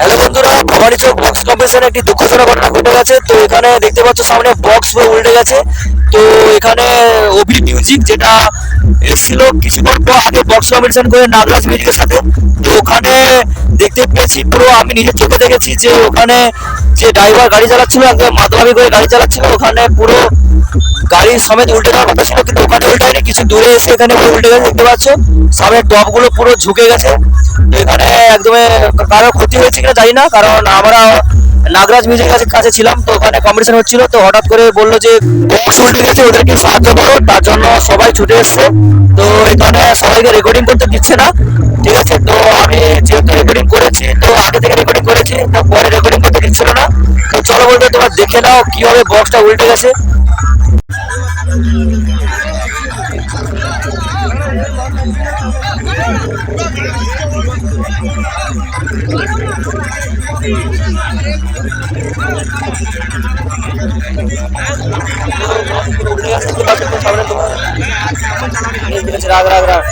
Hello বন্ধুরা ভবানী চৌক box কম্পিটিশনে একটি দুঃখজনক ঘটনা ঘটে গেছে। তো এখানে দেখতে পাচ্ছ, সামনে বক্স উল্টে গেছে। তো এখানে ওবি মিউজিক, যেটা এসেছিল কিছুক্ষণ পর আগে বক্স কম্পিটিশন করে নাগরাজ মিউজিকের সাথে। তো ওখানে দেখতে পেয়েছি, পুরো আমি নিজের চোখে দেখেছি যে ওখানে যে ড্রাইভার গাড়ি চালাচ্ছিল, একদম মাতলামি করে গাড়ি চালাচ্ছিল, ওখানে পুরো গাড়ি সমেত উল্টে যাওয়ার কথা ছিল, কিন্তু ওখানে উল্টায়নি। কিছু দূরে এসে এখানে উল্টে গেছে, দেখতে পাচ্ছ। সামনের টপগুলো পুরো ঝুঁকে গেছে। এখানে একদমই কারও ক্ষতি হয়েছে কিনা জানি না, কারণ আমরা নাগরাজ মিউজিক কাছে ছিলাম, তো ওখানে কম্পিটিশন হচ্ছিল, তো হঠাৎ করে বলল যে উল্টে গেছে ওদেরকে সাহায্য করো, তার জন্য সবাই ছুটে এসছে। তো এখানে সবাইকে রেকর্ডিং করতে দিচ্ছে না, ঠিক আছে? তো আমি যেহেতু রেকর্ডিং করেছি, তো আগে থেকে রেকর্ডিং করেছি, তো পরে রেকর্ডিং করতে দিচ্ছিল না। তো চলো বলতে তোমরা দেখে নাও কীভাবে বক্সটা উল্টে গেছে। সামনে তোমার রাগ রাগ রাগ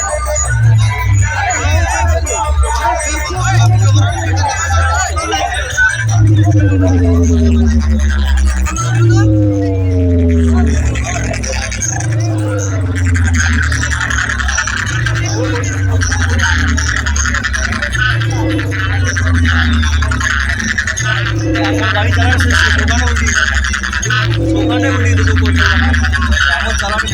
গাড়ি চালানো শেষ দোকানে উঠি দোকানে উঠি দুটো করতে এখন চালানো